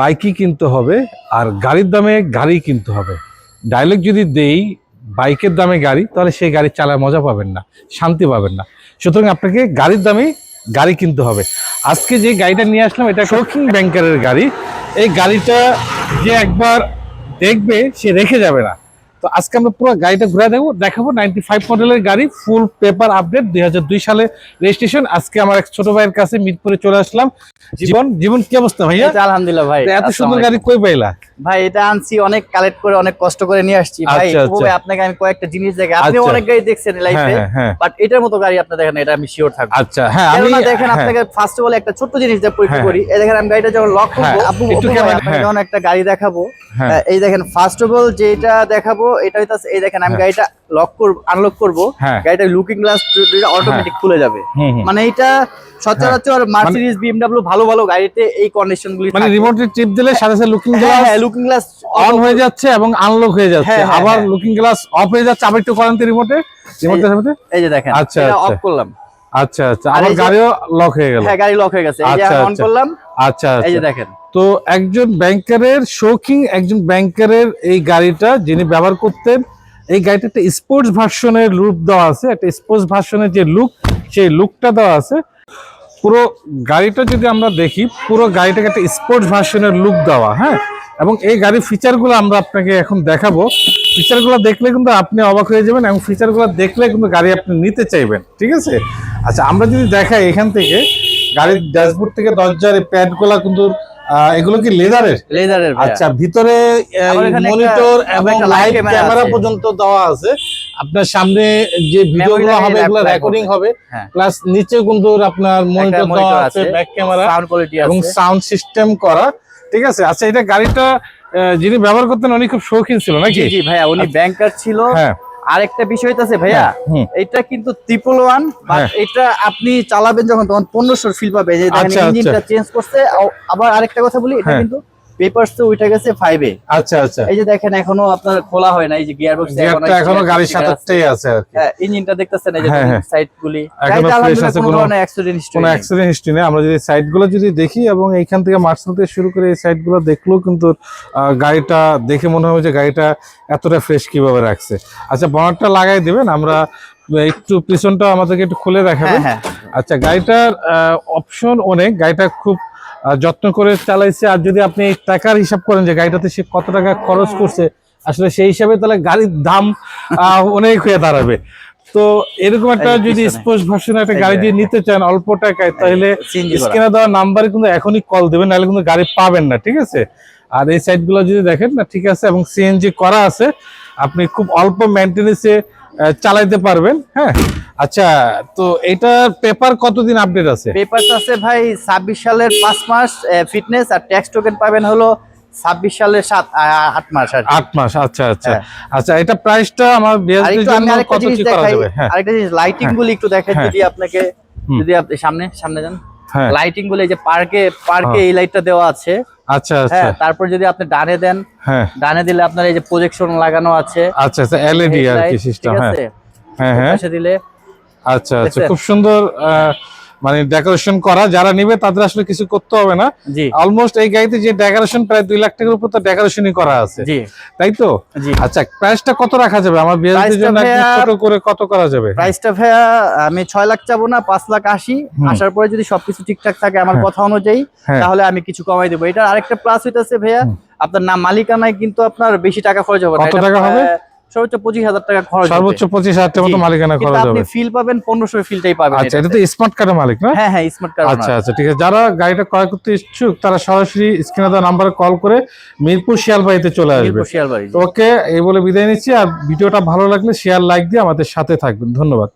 বাইকই কিনতে হবে আর গাড়ির দামে গাড়ি কিনতে হবে। ডাইলেক্ট যদি দেই, বাইকের দামে গাড়ি, তাহলে সেই গাড়ি চালায় মজা পাবেন না, শান্তি পাবেন না। সুতরাং আপনাকে গাড়ির দামে গাড়ি কিনতে হবে। আজকে যে গাড়িটা নিয়ে আসলাম, এটা শৌখিন ব্যাংকারের গাড়ি। এই গাড়িটা যে একবার দেখবে, সে রেখে যাবে না। তো আজকে আমরা পুরো গাড়িটা ঘুরে দেবো দেখাবো নাইনটি ফাইভ মডেলের গাড়ি ফুল পেপার আপডেট দুই হাজার দুই সালে রেজিস্ট্রেশন আজকে আমার এক ছোট ভাইয়ের কাছে মিরপুরে চলে আসলাম। জীবন জীবন কি অবস্থা ভাইয়া? আলহামদুলিল্লাহ ভাই এত সুন্দর গাড়ি কই পাইলা? ভাই এটা আনছি অনেক কালেক্ট করে অনেক কষ্ট করে নিয়ে আসছি ভাই আচ্ছা, আচ্ছা। ভাই আপনাকে আমি কয়েকটা জিনিস দেখাই আপনি আচ্ছা। অনেক গাড়ি দেখছেন হ্যাঁ লাইফে হ্যাঁ হ্যাঁ বাট এটার মতো গাড়ি আপনি দেখেন এটা আমি শিওর থাকব আচ্ছা হ্যাঁ আমি দেখেন হ্যাঁ, আপনাকে ফার্স্ট অফ অল একটা ছোট জিনিস দিয়ে পরীক্ষা হ্যাঁ। করি এই দেখেন আমি গাড়িটা যখন লক করব হ্যাঁ, আপু একটু ক্যামেরা- আপনাকে অনেক যখন একটা গাড়ি দেখাবো হ্যাঁ। এই দেখেন ফার্স্ট অফ অল যেটা দেখাবো এটা হইতাছে এই দেখেন আমি হ্যাঁ। গাড়িটা লক করব আনলক করব হ্যাঁ। গাড়িটা লুকিং গ্লাস অটোমেটিক খুলে যাবে। মানে এটা সচরাচর মার্সিডিজ বিএমডব্লিউ ভালো ভালো গাড়িতে এই কন্ডিশন গুলি মানে রিমোটে টিপ দিলে সাথে সাথে লুকিং হ্যাঁ গ্লাস হ্যাঁ লুকিং গ্লাস অন হয়ে যাচ্ছে এবং আনলক হয়ে যাচ্ছে। হ্যাঁ, হ্যাঁ, আবার হ্যাঁ। লুকিং গ্লাস অফ হয়ে যাচ্ছে। আবার একটু করেন রিমোটে রিমোটের সাথে এই যে দেখেন আচ্ছা, আচ্ছা। অফ করলাম। আচ্ছা আচ্ছা। যে- গাড়িও লক হয়ে গেল। হ্যাঁ গাড়ি লক হয়ে গেছে। এই যে আচ্ছা, অন আচ্ছা। করলাম। আচ্ছা এই যে আচ্ছা দেখেন। তো একজন ব্যাংকারের শৌখিন একজন ব্যাংকারের এই গাড়িটা যিনি ব্যবহার করতেন এই গাড়িটা একটা স্পোর্টস ভার্সনের লুক দেওয়া আছে। একটা স্পোর্টস ভার্সনের যে লুক সেই লুকটা দেওয়া আছে। পুরো গাড়িটা যদি আমরা দেখি, পুরো গাড়িটাকে একটা স্পোর্টস ভার্সনের লুক দেওয়া হ্যাঁ? এবং এই গাড়ির ফিচারগুলো আমরা আপনাকে এখন দেখাবো। ফিচারগুলো দেখলে কিন্তু আপনি অবাক হয়ে যাবেন এবং ফিচারগুলো দেখলে কিন্তু গাড়ি আপনি নিতে চাইবেন, ঠিক আছে? আচ্ছা আমরা যদি দেখাই এখান থেকে, গাড়ির ড্যাশবোর্ড থেকে দরজার প্যাডগুলো কিন্তু এগুলো কি লেদারের? লেজারের আচ্ছা ভিতরে মনিটর এবং লাইভ ক্যামেরা পর্যন্ত দেওয়া আছে। আপনার সামনে যে ভিডিওগুলো হবে এগুলো রেকর্ডিং হবে। হ্যাঁ। প্লাস নিচে কিন্তু আপনার মনিটর দেওয়া আছে ব্যাক ক্যামেরা সাউন্ড কোয়ালিটি এবং সাউন্ড সিস্টেম করা। ঠিক আছে? আচ্ছা এটা গাড়িটা যিনি ব্যবহার করতেন উনি খুব শৌখিন ছিল নাকি? জি জি ভাইয়া উনি ব্যাংকার ছিল। হ্যাঁ। আরেকটা বিষয় আছে ভাইয়া হ্যাঁ, এটা কিন্তু ট্রিপল ওয়ান। এটা আপনি চালাবেন যখন তখন পনেরোশোর ফিল পাবে যে আচ্ছা, ইঞ্জিনটা চেঞ্জ করছে আবার আরেকটা কথা বলি এটা হ্যাঁ। কিন্তু পেপারস তো উঠে গেছে ফাইভে আচ্ছা আচ্ছা। এই যে দেখেন এখনও আপনার খোলা হয় না এই যে গিয়ার বক্স গিয়ারটা এখনও গাড়ির সাথেই আছে। আর কি। হ্যাঁ ইঞ্জিনটা দেখতেছেন এই যে হ্যাঁ, হ্যাঁ। সাইড গুলি এখনও গাড়িটা আছে, কোনো কোনো- অ্যাক্সিডেন্ট হিস্টরি কোনো অ্যাক্সিডেন্ট হিস্ট্রি নেই। আমরা যদি সাইডগুলো যদি দেখি এবং এইখান থেকে মার্শাল থেকে শুরু করে এই সাইডগুলো দেখলেও কিন্তু গাড়িটা দেখে মনে হবে যে গাড়িটা এতটা ফ্রেশ কীভাবে রাখছে। আচ্ছা বনারটা লাগাই দিবেন আমরা একটু পিছনটা আমাদেরকে একটু খুলে দেখাবেন। হ্যাঁ হ্যাঁ। আচ্ছা গাড়িটার অপশন অনেক। গাড়িটা খুব যত্ন করে চালাইছে আর যদি আপনি টাকার হিসাব করেন যে গাড়িটাতে সে কত টাকা খরচ করছে আসলে সেই হিসাবে তাহলে গাড়ির দাম অনেক হয়ে দাঁড়াবে তো এরকম একটা যদি। স্পোর্টস ভার্সন একটা গাড়ি দিয়ে নিতে চান অল্প টাকায় তাহলে। স্ক্রিনে দেওয়া নাম্বারে কিন্তু এখনই কল দেবেন নাহলে কিন্তু গাড়ি পাবেন না ঠিক আছে আর এই সাইডগুলো যদি দেখেন না ঠিক আছে এবং সিএনজি করা আছে আপনি খুব অল্প মেনটেনেন্সে চালাইতে পারবেন হ্যাঁ? আচ্ছা তো এটার পেপার কতদিন আপডেট আছে? পেপারস আছে ভাই ছাব্বিশ সালের পাঁচ মাস ফিটনেস আর ট্যাক্স টোকেন পাবেন হলো ছাব্বিশ সালের সাত আট মাস আট মাস আচ্ছা আচ্ছা। হ্যাঁ। আচ্ছা এটা প্রাইসটা আমার আরেকটা জিনিস হ্যাঁ। আরেকটা জিনিস লাইটিং গুলি একটু হ্যাঁ। যদি আপনাকে যদি আপনি সামনে সামনে যান। হ্যাঁ লাইটিংগুলো এই যে পার্কে পার্কে হ্যাঁ। এই লাইটটা দেওয়া আছে। আচ্ছা আচ্ছা। হ্যাঁ তারপর যদি আপনি ডানে দেন হ্যাঁ। ডানে দিলে আপনার এই যে প্রজেকশন লাগানো আছে। আচ্ছা আচ্ছা এলইডি আর কি সিস্টেম হ্যাঁ। হ্যাঁ হ্যাঁ। দিলে আচ্ছা আচ্ছা খুব সুন্দর মানে ডেকোরেশন করা যারা নিবে তাদের আসলে কিছু করতে হবে না। অলমোস্ট এই গাড়িতে যে ডেকোরেশন প্রায় দুই লাখ টাকার উপর তো ডেকোরেশনই করা আছে। তাই তো? আচ্ছা প্রাইসটা কত রাখা যাবে? আমার বিয়ের জন্য ছোট করে কত করা যাবে? প্রাইসটা ভাইয়া আমি ছয় লাখ চাবো না পাঁচ লাখ আশি। আসার পরে যদি সবকিছু ঠিকঠাক থাকে আমার হ্যাঁ। কথা অনুযায়ী হ্যাঁ। তাহলে আমি কিছু কমাই দেবো। এটা আরেকটা প্লাস হইতেছে ভাইয়া। আপনার নাম মালিকানায় কিন্তু আপনার বেশি টাকা খরচ হবে না। কত টাকা হবে? সর্বোচ্চ পঁচিশ হাজার টাকা খরচ সর্বোচ্চ পঁচিশ হাজার টাকা মতো। মালিকানা খরচ আপনি ফিল পাবেন পনেরোশো ফিলটাই পাবেন আচ্ছা এটা তো স্মার্ট কার্ডের মালিক না? হ্যাঁ হ্যাঁ স্মার্ট কার্ড আচ্ছা আচ্ছা ঠিক আছে। যারা গাড়িটা ক্রয় করতে ইচ্ছুক তারা সরাসরি স্ক্রিনে দেওয়া নাম্বারে কল করে মিরপুর শিয়ালবাড়িতে চলে আসবে। ওকে এই বলে বিদায় নিচ্ছি। আর ভিডিওটা ভালো লাগলে শেয়ার লাইক দিয়ে আমাদের সাথে থাকবেন। ধন্যবাদ।